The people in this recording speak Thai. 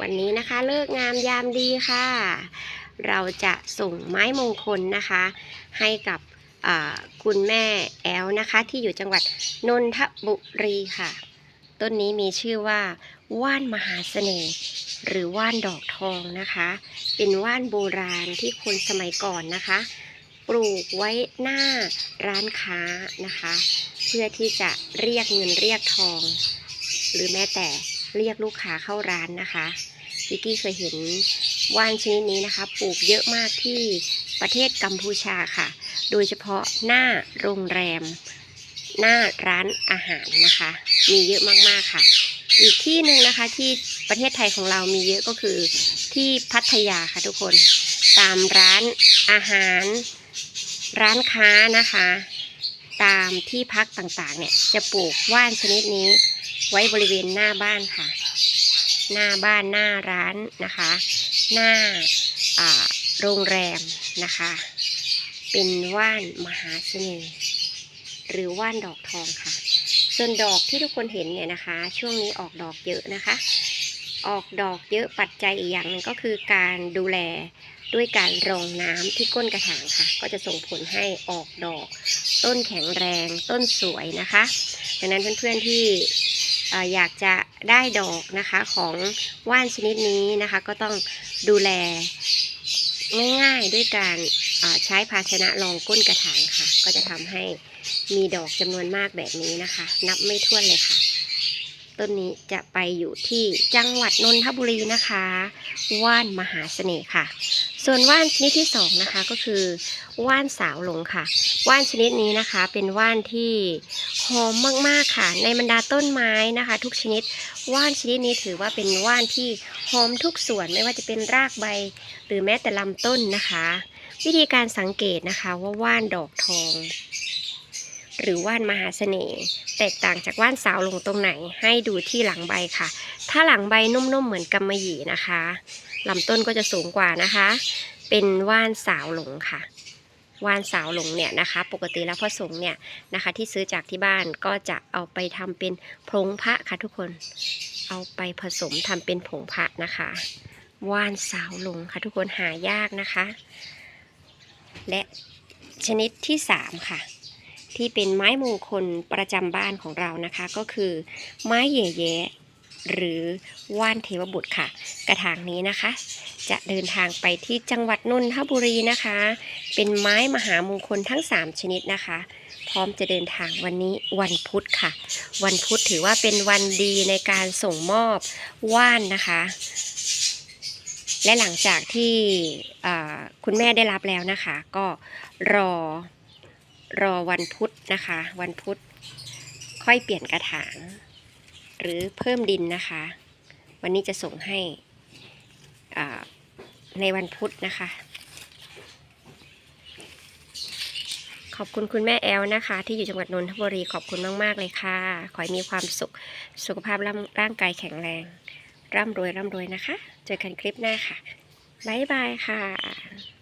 วันนี้นะคะเลิกงามยามดีค่ะ เราจะส่งไม้มงคลนะคะ ให้กับคุณแม่แอลนะคะ ที่อยู่จังหวัดนนทบุรีค่ะ ต้นนี้มีชื่อว่าว่านมหาเสน่ห์หรือว่านดอกทองนะคะ เป็นว่านโบราณที่คนสมัยก่อนนะคะ ปลูกไว้หน้าร้านค้านะคะ เพื่อที่จะเรียกเงินเรียกทอง หรือแม้แต่ เรียกลูกค้าเข้าร้านนะคะวิกกี้เคยเห็นว่านชนิดนี้นะคะ ปลูกเยอะมากที่ประเทศกัมพูชาค่ะ โดยเฉพาะหน้าโรงแรม หน้าร้านอาหารนะคะ มีเยอะมากๆค่ะ อีกที่หนึ่งนะคะที่ประเทศไทยของเรามีเยอะก็คือที่พัทยาค่ะทุกคน ตามร้านอาหาร ร้านค้านะคะ ตามที่พักต่างๆเนี่ยจะปลูกว่านชนิดนี้ ไว้บริเวณหน้าบ้านค่ะ หน้าบ้านหน้าร้านนะคะ หน้าโรงแรมนะคะ เป็นว่านมหาเสน่ห์หรือว่านดอกทองค่ะ ส่วนดอกที่ทุกคนเห็นเนี่ยนะคะ ช่วงนี้ออกดอกเยอะนะคะ ออกดอกเยอะปัจจัยอีกอย่างหนึ่งก็คือการดูแลด้วยการรองน้ำที่ก้นกระถางค่ะ ก็จะส่งผลให้ออกดอก ต้นแข็งแรงต้นสวยนะคะ ดังนั้นเพื่อนๆที่ อยากจะได้ดอกนะคะของว่านชนิดนี้นะคะ ก็ต้องดูแลง่ายๆด้วยการใช้ภาชนะรองก้นกระถางค่ะ ก็จะทำให้มีดอกจำนวนมากแบบนี้นะคะ นับไม่ถ้วนเลยค่ะ ต้นนี้จะไปอยู่ที่จังหวัดนนทบุรีนะคะ ว่านมหาเสน่ห์ค่ะ ส่วนว่านชนิดที่สองนะคะก็คือว่านสาวหลงค่ะ ว่านชนิดนี้นะคะเป็นว่านที่หอมมากๆค่ะ ในบรรดาต้นไม้นะคะ ทุกชนิดว่านชนิดนี้ถือว่าเป็นว่านที่หอมทุกส่วนไม่ว่าจะเป็นรากใบ หรือแม้แต่ลำต้นนะคะ วิธีการสังเกตนะคะว่าว่านดอกทอง รือว่านมหาเสน่ห์แตกต่างจากว่านสาวลงตรงไหนให้ดูที่หลังใบค่ะ ถ้าหลังใบนุ่มๆเหมือนกำมะหยี่นะคะลำต้นก็จะสูงกว่านะคะ เป็นว่านสาวลงค่ะว่านสาวหลงเนี่ยนะคะ ปกติแล้วพระสงฆ์เนี่ยนะคะ ที่ซื้อจากที่บ้านก็จะเอาไปทำเป็นผงพระค่ะทุกคน เอาไปผสมทำเป็นผงพระนะคะว่านสาวหลงค่ะทุกคนหายากนะคะ และชนิดที่สามค่ะ ที่เป็นไม้มงคลประจำบ้านของเรานะคะ ก็คือไม้เย่แย้หรือว่านเทวบุตรค่ะ กระถางนี้นะคะ จะเดินทางไปที่จังหวัดนนทบุรีนะคะ เป็นไม้มหามงคลทั้ง 3 ชนิดนะคะ พร้อมจะเดินทางวันนี้วันพุธค่ะ วันพุธถือว่าเป็นวันดีในการส่งมอบว่านนะคะ และหลังจากที่คุณแม่ได้รับแล้วนะคะ ก็รอ รอวันพุธนะคะ วันพุธค่อยเปลี่ยนกระถาง หรือเพิ่มดินนะคะ วันนี้จะส่งให้ในวันพุธนะคะ ขอบคุณคุณแม่แอลนะคะ ที่อยู่จังหวัดนนทบุรีขอบคุณมาก ๆ เลยค่ะ ขอให้มีความสุขสุขภาพรร่างกายแข็งแรง ร่ำรวยร่ำรวยนะคะ เจอกันคลิปหน้าค่ะ บ๊ายบายค่ะ